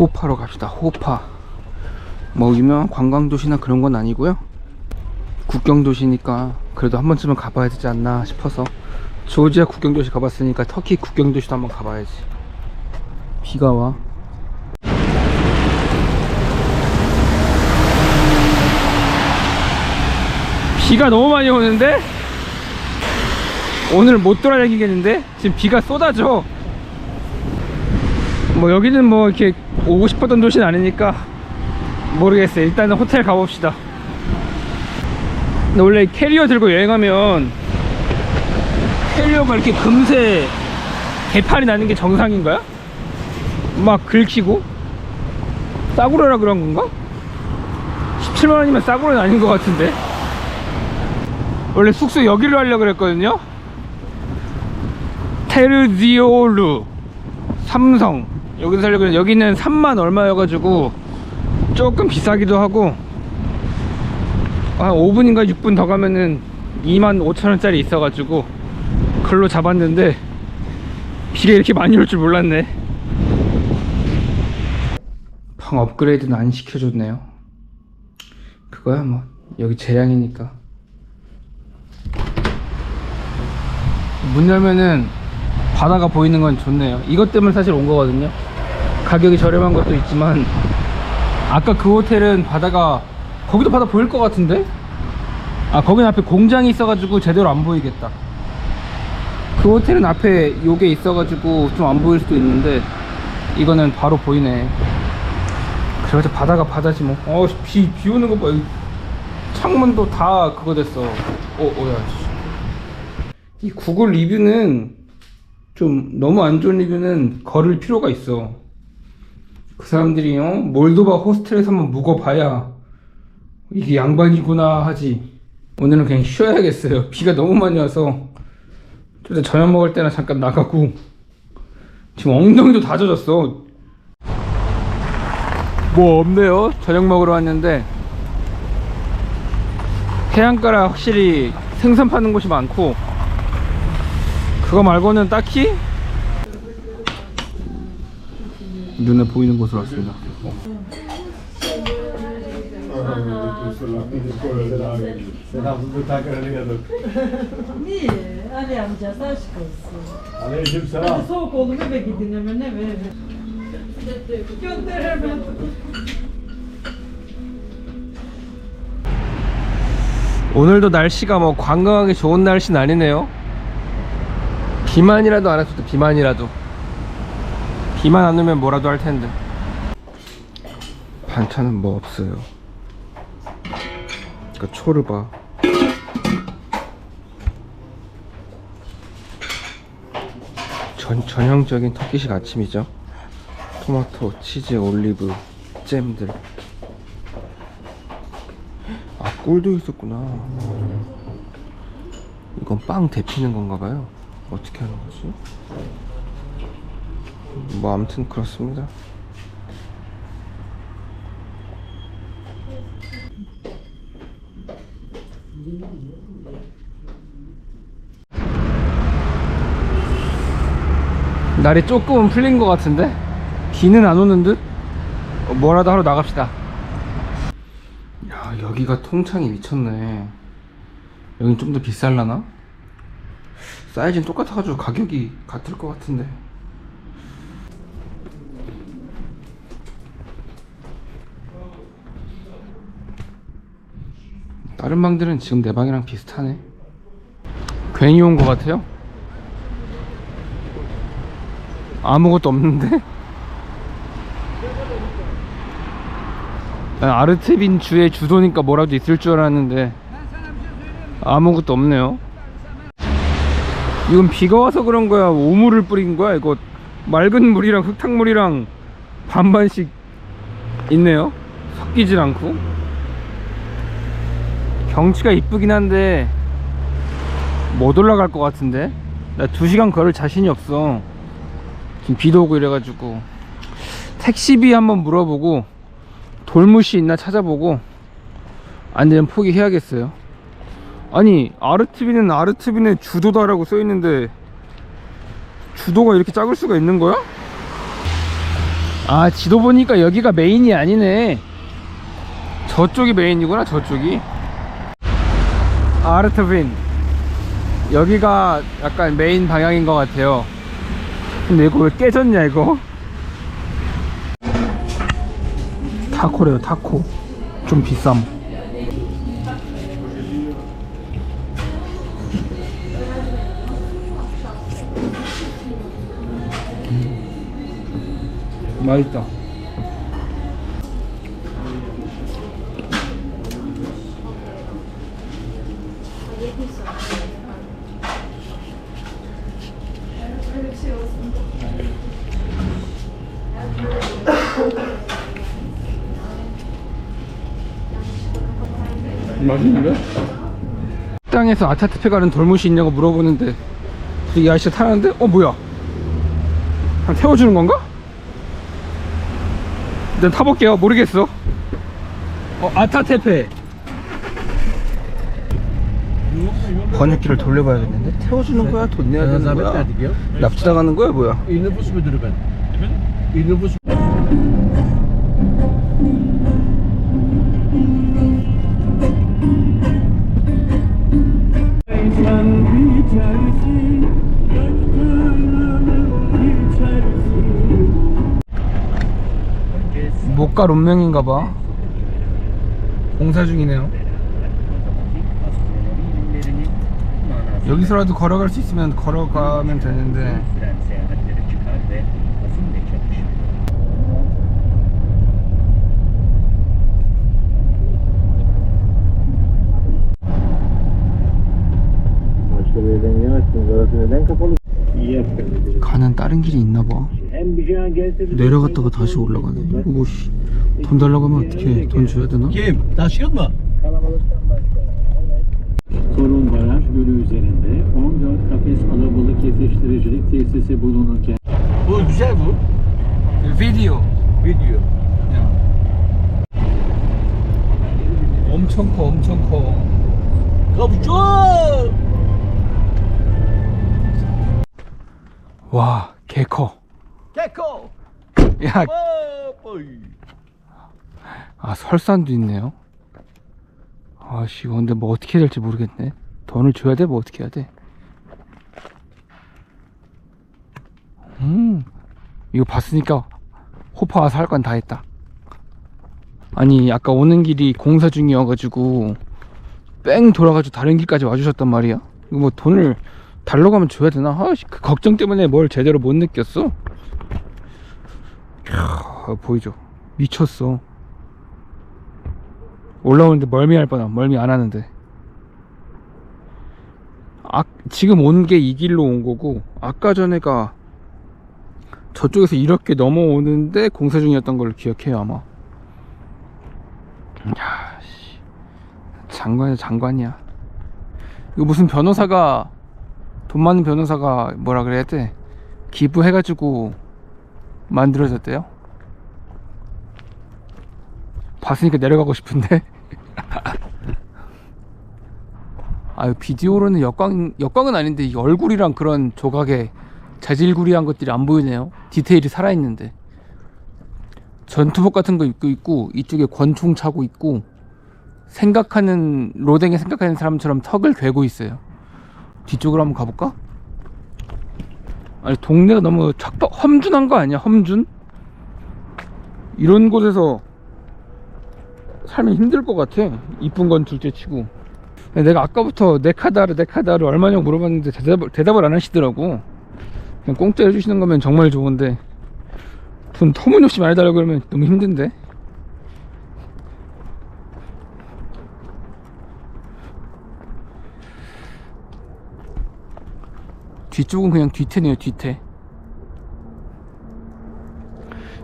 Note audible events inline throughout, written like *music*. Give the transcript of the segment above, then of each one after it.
호파로 갑시다. 호파. 뭐 유명한 관광도시나 그런 건 아니고요. 국경도시니까 그래도 한 번쯤은 가봐야 되지 않나 싶어서 조지아 국경도시 가봤으니까 터키 국경도시도 한번 가봐야지. 비가 와. 비가 너무 많이 오는데? 오늘 못 돌아다니겠는데? 지금 비가 쏟아져 뭐 여기는 뭐 이렇게 오고 싶었던 도시는 아니니까 모르겠어요. 일단은 호텔 가봅시다. 원래 캐리어 들고 여행하면 캐리어가 이렇게 금세 개판이 나는 게 정상인가요? 막 긁히고? 싸구려라 그런 건가? 17만원이면 싸구려는 아닌 것 같은데? 원래 숙소 여기로 하려고 그랬거든요. 테르지오루 삼성 여기서 살려고 했는데 여기는 3만 얼마여가지고 조금 비싸기도 하고 한 5분인가 6분 더 가면은 2만 5천원짜리 있어가지고 글로 잡았는데 비가 이렇게 많이 올 줄 몰랐네. 방 업그레이드는 안 시켜줬네요. 그거야 뭐 여기 재량이니까. 문 열면은 바다가 보이는 건 좋네요. 이것 때문에 사실 온 거거든요 가격이 저렴한 것도 있지만 아까 그 호텔은 바다가 거기도 바다 보일 것 같은데? 아 거긴 앞에 공장이 있어가지고 제대로 안 보이겠다. 그 호텔은 앞에 요게 있어가지고 좀 안 보일 수도 있는데 이거는 바로 보이네. 그래가지고 바다가 바다지 뭐어비 비 오는 거봐. 창문도 다 그거 됐어. 어 오야 이 구글 리뷰는 좀 너무 안 좋은 리뷰는 걸을 필요가 있어 그 사람들이 어? 몰도바 호스텔에서 한번 묵어봐야 이게 양반이구나 하지. 오늘은 그냥 쉬어야겠어요. 비가 너무 많이 와서. 좀 이따 저녁 먹을 때나 잠깐 나가고. 지금 엉덩이도 다 젖었어. 뭐 없네요. 저녁 먹으러 왔는데. 해안가라 확실히 생선 파는 곳이 많고. 그거 말고는 딱히 눈에 보이는 곳으로 왔습니다. 오늘도 날씨가 뭐 관광하기 좋은 날씨는 아니네요 비만이라도 안 했어도 비만이라도 비만 안 오면 뭐라도 할 텐데. 반찬은 뭐 없어요. 그 초르바 전, 전형적인 터키식 아침이죠. 토마토, 치즈, 올리브, 잼들. 아 꿀도 있었구나. 이건 빵 데피는 건가 봐요. 어떻게 하는 거지? 뭐 아무튼 그렇습니다. 날이 조금은 풀린 것 같은데? 비는 안 오는 듯? 어, 뭐라도 하러 나갑시다. 야 여기가 통창이 미쳤네. 여긴 좀 더 비쌀라나? 사이즈는 똑같아가지고 가격이 같을 것 같은데 다른 방들은 지금 내 방이랑 비슷하네. 괜히 온 것 같아요? 아무것도 없는데? 난 아르트빈 주의 주도니까 뭐라도 있을 줄 알았는데 아무것도 없네요. 이건 비가 와서 그런 거야. 오물을 뿌린 거야 이거. 맑은 물이랑 흙탕물이랑 반반씩 있네요. 섞이질 않고 경치가 이쁘긴 한데 못 올라갈 것 같은데? 나 2시간 걸을 자신이 없어. 지금 비도 오고 이래가지고. 택시비 한번 물어보고 돌무시 있나 찾아보고 안되면 포기해야겠어요. 아니 아르트비는 아르트빈의 주도다라고 써있는데 주도가 이렇게 작을 수가 있는 거야? 아 지도 보니까 여기가 메인이 아니네. 저쪽이 메인이구나 저쪽이 아르트빈. 여기가 약간 메인 방향인 것 같아요. 근데 이거 왜 깨졌냐 이거? 타코래요 타코. 좀 비쌈 음. 맛있다 맛있는데? 식당에서 아타트페 가는 돌무시 있냐고 물어보는데 이 아저씨가 타는데? 어 뭐야? 한 태워주는 건가? 일단 타볼게요. 모르겠어. 어 아타테페 번역기를 돌려봐야겠는데? 태워주는 거야? 돈 내야 되는 거야? 납치당하는 거야 뭐야 못갈 운명인가봐 공사 중이네요 여기서라도 걸어갈 수 있으면 걸어가면 되는데. 가는 다른 길이 있나봐 내려갔다가 다시 올라가네 이거 씨, 돈 달라고 하면 어떻게 돈 줘야 되나? Kim? Başka. Evet. Sorun Baraj Gölü üzerinde 14 kafes alabalık yetiştiricilik tesisi bulunurken Bu güzel bu. 비디오 Video. 엄청 커 엄청 커 Kapıcı! 와, 개 커. Keko! 야, Oy! 아, 설산도 있네요. 아씨, 근데 뭐 어떻게 해야 될지 모르겠네. 돈을 줘야 돼? 뭐 어떻게 해야 돼? 음, 이거 봤으니까 호파 와서 할 건 다 했다. 아니, 아까 오는 길이 공사 중이어가지고 뺑 돌아가지고 다른 길까지 와주셨단 말이야. 이거 뭐 돈을 달러 가면 줘야 되나? 아씨, 그 걱정 때문에 뭘 제대로 못 느꼈어. 캬, 보이죠? 미쳤어. 올라오는데 멀미할 뻔함. 멀미 안 하는데. 아, 지금 온게이 길로 온 거고, 아까 전에가 저쪽에서 이렇게 넘어오는데 공사 중이었던 걸로 기억해요, 아마. 야, 씨. 장관이야, 장관이야. 이거 무슨 변호사가, 돈 많은 변호사가 뭐라 그래야 돼? 기부해가지고 만들어졌대요? 봤으니까 내려가고 싶은데. *laughs* 아유 비디오로는 역광 역광은 아닌데 이 얼굴이랑 그런 조각에 자질구리한 것들이 안 보이네요. 디테일이 살아 있는데. 전투복 같은 거 입고 있고 이쪽에 권총 차고 있고 생각하는 로댕에 생각하는 사람처럼 턱을 괴고 있어요. 뒤쪽으로 한번 가볼까? 아니 동네가 너무 척박 험준한 거 아니야? 험준? 이런 곳에서 살면 힘들 것 같아. 이쁜 건 둘째 치고. 내가 아까부터 네카다르 네카다르 얼마냐고 물어봤는데 대답을, 대답을 안 하시더라고. 그냥 공짜 해주시는 거면 정말 좋은데 돈 터무니없이 많이 달라고 그러면 너무 힘든데. 뒤쪽은 그냥 뒤태네요 뒤태.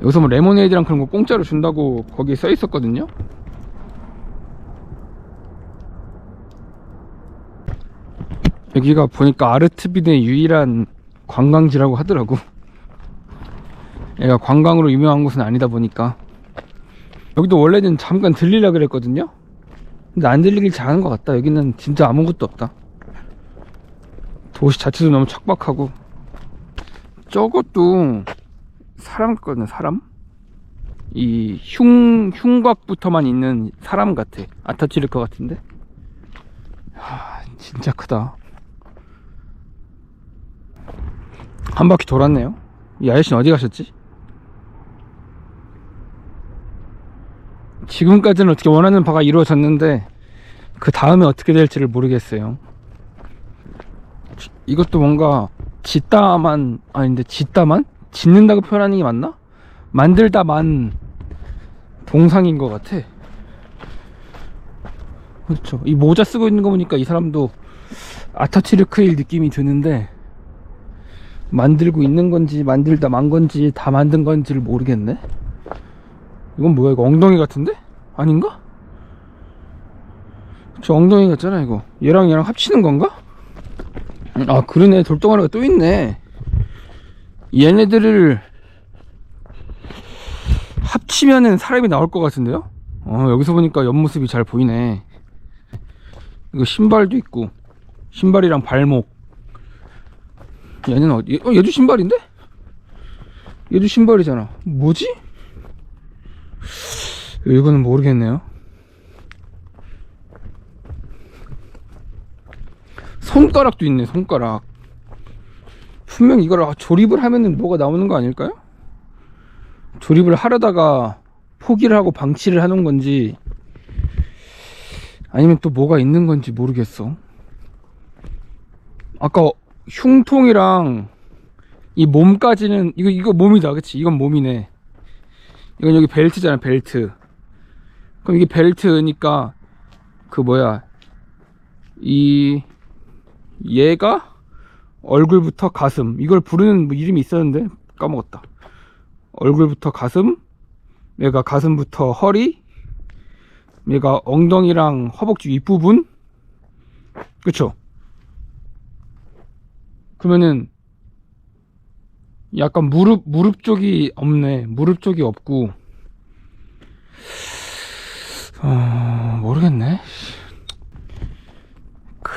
여기서 뭐 레모네이드랑 그런 거 공짜로 준다고 거기에 써 있었거든요. 여기가 보니까 아르트빈의 유일한 관광지라고 하더라고. 얘가 관광으로 유명한 곳은 아니다 보니까. 여기도 원래는 잠깐 들리려 그랬거든요. 근데 안 들리길 잘한 것 같다. 여기는 진짜 아무것도 없다. 도시 자체도 너무 척박하고. 저것도 사람 같거든요, 사람? 이 흉, 흉곽부터만 있는 사람 같아. 아타치르크 같은데? 하, 진짜 크다. 한 바퀴 돌았네요. 이 아저씨는 어디 가셨지? 지금까지는 어떻게 원하는 바가 이루어졌는데 그 다음에 어떻게 될지를 모르겠어요. 지- 이것도 뭔가 짓다만 아닌데 짓다만 짓는다고 표현하는 게 맞나? 만들다만 동상인 것 같아. 그렇죠. 이 모자 쓰고 있는 거 보니까 이 사람도 아타치르크일 느낌이 드는데 만들고 있는 건지 만들다 만 건지 다 만든 건지를 모르겠네. 이건 뭐야? 이거 엉덩이 같은데? 아닌가? 저 엉덩이 같잖아 이거. 얘랑 얘랑 합치는 건가? 아 그러네 돌덩어리가 또 있네. 얘네들을 합치면은 사람이 나올 것 같은데요? 어 여기서 보니까 옆모습이 잘 보이네. 이거 신발도 있고 신발이랑 발목. 얘는 어디? 어 얘도 신발인데? 얘도 신발이잖아. 뭐지? 이거는 모르겠네요. 손가락도 있네, 손가락. 분명 이걸 아, 조립을 하면은 뭐가 나오는 거 아닐까요? 조립을 하려다가 포기를 하고 방치를 하는 건지 아니면 또 뭐가 있는 건지 모르겠어. 아까 흉통이랑 이 몸까지는 이거 이거 몸이다, 그치? 이건 몸이네. 이건 여기 벨트잖아, 벨트. 그럼 이게 벨트니까 그 뭐야 이 얘가 얼굴부터 가슴 이걸 부르는 뭐 이름이 있었는데 까먹었다. 얼굴부터 가슴, 얘가 가슴부터 허리, 얘가 엉덩이랑 허벅지 윗부분, 그쵸? 그러면은 약간 무릎 무릎 쪽이 없네. 무릎 쪽이 없고 어, 모르겠네.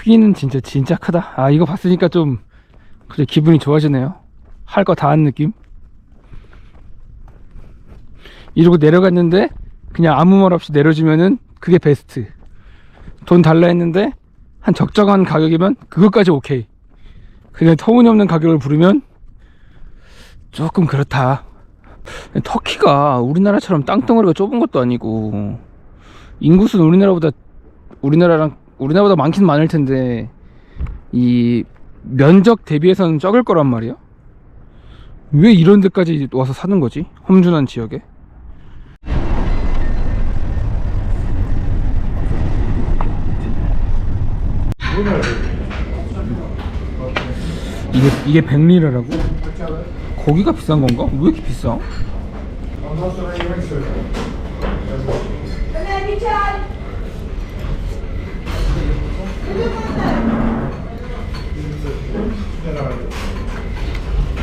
크기는 진짜 진짜 크다. 아 이거 봤으니까 좀 그래 기분이 좋아지네요. 할 거 다 한 느낌. 이러고 내려갔는데 그냥 아무 말 없이 내려주면은 그게 베스트. 돈 달라 했는데 한 적정한 가격이면 그것까지 오케이. 그냥 터무니없는 가격을 부르면 조금 그렇다. 터키가 우리나라처럼 땅덩어리가 좁은 것도 아니고 인구수는 우리나라보다 우리나라랑 우리나라보다 많긴 많을 텐데 이 면적 대비해서는 적을 거란 말이야. 왜 이런 데까지 와서 사는 거지? 험준한 지역에. 이게 이게 100리라라고? 고기가 비싼 건가? 왜 이렇게 비싸?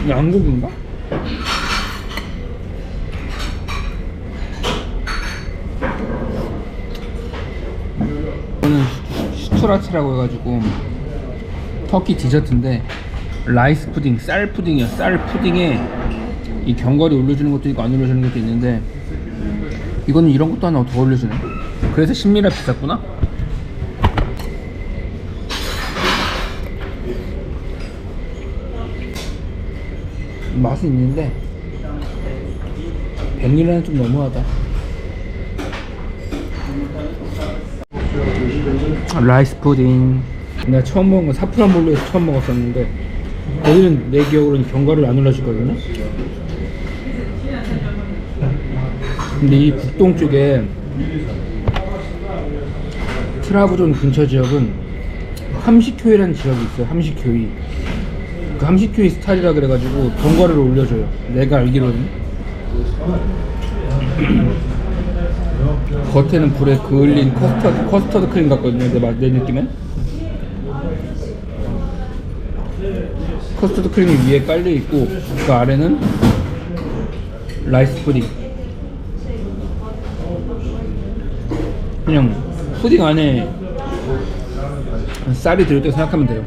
양고기인가? 이거는 슈트라체라고 해가지고 터키 디저트인데 라이스 푸딩, 쌀 푸딩이야. 쌀 푸딩에 이 견과류 올려주는 것도 있고 안 올려주는 것도 있는데 이거는 이런 것도 하나 더 올려주네. 그래서 10미라 비쌌구나. 맛은 있는데 100리라는 좀 너무하다. 라이스 푸딩. 내가 처음 먹은 건 사프란 볼로에서 처음 먹었었는데 거기는 내 기억으로는 견과류를 안 올려주거든요. 근데 이 북동 쪽에 트라브존 근처 지역은 함식교회라는 지역이 있어요. 함식교회. 그 함식교회 스타일이라 그래가지고 견과류를 올려줘요. 내가 알기로는. 겉에는 불에 그을린 커스터드, 커스터드 크림 같거든요. 내, 맛- 내 느낌엔. 커스터드 크림이 위에 깔려 있고 그 아래는 라이스 푸딩. 그냥 푸딩 안에 쌀이 들었다고 생각하면 돼요.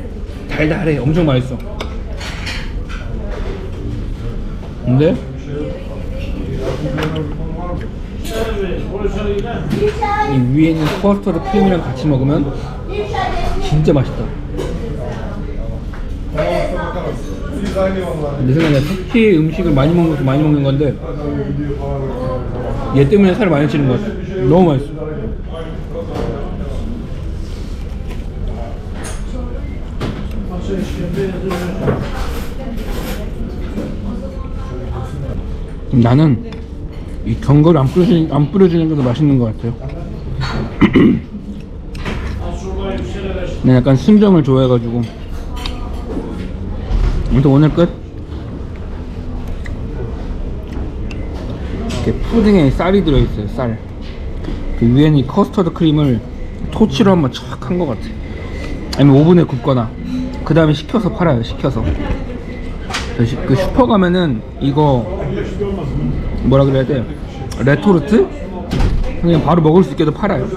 달달해, 엄청 맛있어. 근데 이 위에 있는 커스터드 크림이랑 같이 먹으면 진짜 맛있다. 내 생각에 터키 음식을 많이 먹는 것도 많이 먹는 건데 얘 때문에 살 많이 찌는 것 같아. 너무 맛있어. 나는 이 견과를 안 뿌려주는, 안 뿌려주는 게 더 맛있는 것 같아요. 난 *clears throat* 약간 순정을 좋아해가지고. 아무튼 오늘 끝. 이렇게 푸딩에 쌀이 들어있어요, 쌀. 그 위에는 이 커스터드 크림을 토치로 한번 촥 한 것 같아. 아니면 오븐에 굽거나. 그 다음에 식혀서 팔아요, 식혀서. 그 시- 그 슈퍼 가면은 이거 뭐라 그래야 돼? 레토르트? 그냥 바로 먹을 수 있게도 팔아요.